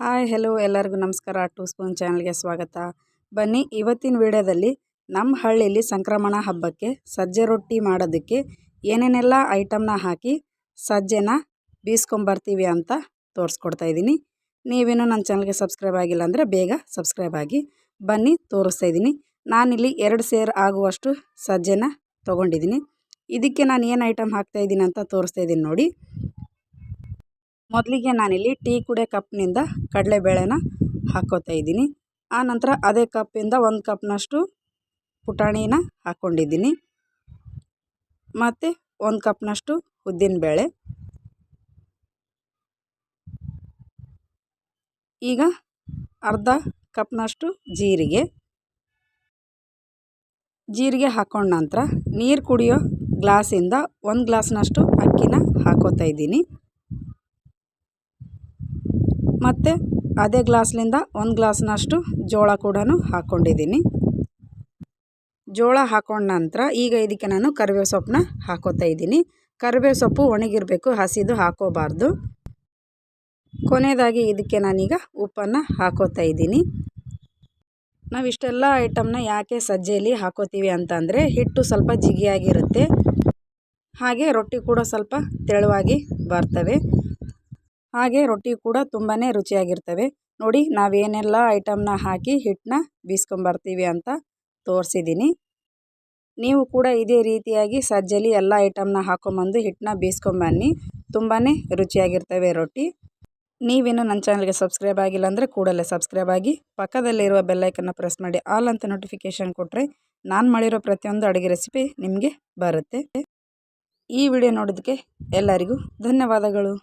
Hi, hello ಎಲ್ಲರಿಗೂ ನಮಸ್ಕಾರ. Two spoon ಚಾನಲ್ಗೆ ಸ್ವಾಗತ. ಬನ್ನಿ, ಇವತ್ತಿನ ವಿಡಿಯೋದಲ್ಲಿ ನಮ್ಮ ಹಳ್ಳಿಲಿ ಸಂಕ್ರಮಣ ಹಬ್ಬಕ್ಕೆ ಸಜ್ಜೆ ರೊಟ್ಟಿ ಮಾಡೋದಕ್ಕೆ ಏನೇನೆಲ್ಲ ಐಟಮ್ನ ಹಾಕಿ ಸಜ್ಜೆನ ಬೀಸ್ಕೊಂಬರ್ತೀವಿ ಅಂತ ತೋರಿಸ್ಕೊಡ್ತಾ ಇದ್ದೀನಿ. ನೀವೇನು ನನ್ನ ಚಾನಲ್ಗೆ ಸಬ್ಸ್ಕ್ರೈಬ್ ಆಗಿಲ್ಲ ಅಂದರೆ ಬೇಗ ಸಬ್ಸ್ಕ್ರೈಬ್ ಆಗಿ ಬನ್ನಿ ತೋರಿಸ್ತಾ ಇದ್ದೀನಿ. ನಾನಿಲ್ಲಿ ಎರಡು ಸೇರ್ ಆಗುವಷ್ಟು ಸಜ್ಜೆನ ತೊಗೊಂಡಿದ್ದೀನಿ. ಇದಕ್ಕೆ ನಾನು ಏನು ಐಟಮ್ ಹಾಕ್ತಾಯಿದ್ದೀನಿ ಅಂತ ತೋರಿಸ್ತಾ ಇದ್ದೀನಿ ನೋಡಿ. ಮೊದಲಿಗೆ ನಾನಿಲ್ಲಿ ಟೀ ಕುಡಿಯೋ ಕಪ್ನಿಂದ ಕಡಲೆಬೇಳೆನ ಹಾಕ್ಕೋತಾ ಇದ್ದೀನಿ. ಆನಂತರ ಅದೇ ಕಪ್ಪಿಂದ ಒಂದು ಕಪ್ನಷ್ಟು ಪುಟಾಣಿನ ಹಾಕ್ಕೊಂಡಿದ್ದೀನಿ ಮತ್ತು ಒಂದು ಕಪ್ನಷ್ಟು ಉದ್ದಿನಬೇಳೆ ಈಗ ಅರ್ಧ ಕಪ್ನಷ್ಟು ಜೀರಿಗೆ. ಜೀರಿಗೆ ಹಾಕ್ಕೊಂಡ ನಂತರ ನೀರು ಕುಡಿಯೋ ಗ್ಲಾಸಿಂದ ಒಂದು ಗ್ಲಾಸ್ನಷ್ಟು ಅಕ್ಕಿನ ಹಾಕೋತಾ ಇದ್ದೀನಿ. ಮತ್ತು ಅದೇ ಗ್ಲಾಸ್ಲಿಂದ ಒಂದು ಗ್ಲಾಸ್ನಷ್ಟು ಜೋಳ ಕೂಡ ಹಾಕ್ಕೊಂಡಿದ್ದೀನಿ ಜೋಳ ಹಾಕೊಂಡ ನಂತರ ಈಗ ಇದಕ್ಕೆ ನಾನು ಕರಿಬೇವು ಸೊಪ್ಪನ್ನ ಹಾಕೋತಾ ಇದ್ದೀನಿ. ಕರಿಬೇವು ಸೊಪ್ಪು ಒಣಗಿರಬೇಕು, ಹಸಿದು ಹಾಕೋಬಾರ್ದು. ಕೊನೆಯದಾಗಿ ಇದಕ್ಕೆ ನಾನೀಗ ಉಪ್ಪನ್ನು ಹಾಕೋತಾ ಇದ್ದೀನಿ. ನಾವು ಇಷ್ಟೆಲ್ಲ ಐಟಮ್ನ ಯಾಕೆ ಸಜ್ಜೆಯಲ್ಲಿ ಹಾಕೋತೀವಿ ಅಂತಂದರೆ ಹಿಟ್ಟು ಸ್ವಲ್ಪ ಜಿಗಿಯಾಗಿರುತ್ತೆ. ಹಾಗೆ ರೊಟ್ಟಿ ಕೂಡ ಸ್ವಲ್ಪ ತೆಳುವಾಗಿ ಬರ್ತವೆ. ಹಾಗೆ ರೊಟ್ಟಿ ಕೂಡ ತುಂಬಾ ರುಚಿಯಾಗಿರ್ತವೆ. ನೋಡಿ, ನಾವೇನೆಲ್ಲ ಐಟಮ್ನ ಹಾಕಿ ಹಿಟ್ಟನ್ನ ಬೀಸ್ಕೊಂಬರ್ತೀವಿ ಅಂತ ತೋರಿಸಿದ್ದೀನಿ ನೀವು ಕೂಡ ಇದೇ ರೀತಿಯಾಗಿ ಸಜ್ಜಲಿ ಎಲ್ಲ ಐಟಮ್ನ ಹಾಕೊಂಬಂದು ಹಿಟ್ಟನ್ನ ಬೀಸ್ಕೊಂಬನ್ನಿ. ತುಂಬಾ ರುಚಿಯಾಗಿರ್ತವೆ ರೊಟ್ಟಿ. ನೀವೇನು ನನ್ನ ಚಾನಲ್ಗೆ ಸಬ್ಸ್ಕ್ರೈಬ್ ಆಗಿಲ್ಲ ಅಂದರೆ ಕೂಡಲೇ ಸಬ್ಸ್ಕ್ರೈಬ್ ಆಗಿ, ಪಕ್ಕದಲ್ಲಿರುವ ಬೆಲ್ಲೈಕನ್ನು ಪ್ರೆಸ್ ಮಾಡಿ. ಆಲ್ ಅಂತ ನೋಟಿಫಿಕೇಷನ್ ಕೊಟ್ಟರೆ ನಾನು ಮಾಡಿರೋ ಪ್ರತಿಯೊಂದು ಅಡುಗೆ ರೆಸಿಪಿ ನಿಮಗೆ ಬರುತ್ತೆ. ಈ ವಿಡಿಯೋ ನೋಡೋದಕ್ಕೆ ಎಲ್ಲರಿಗೂ ಧನ್ಯವಾದಗಳು.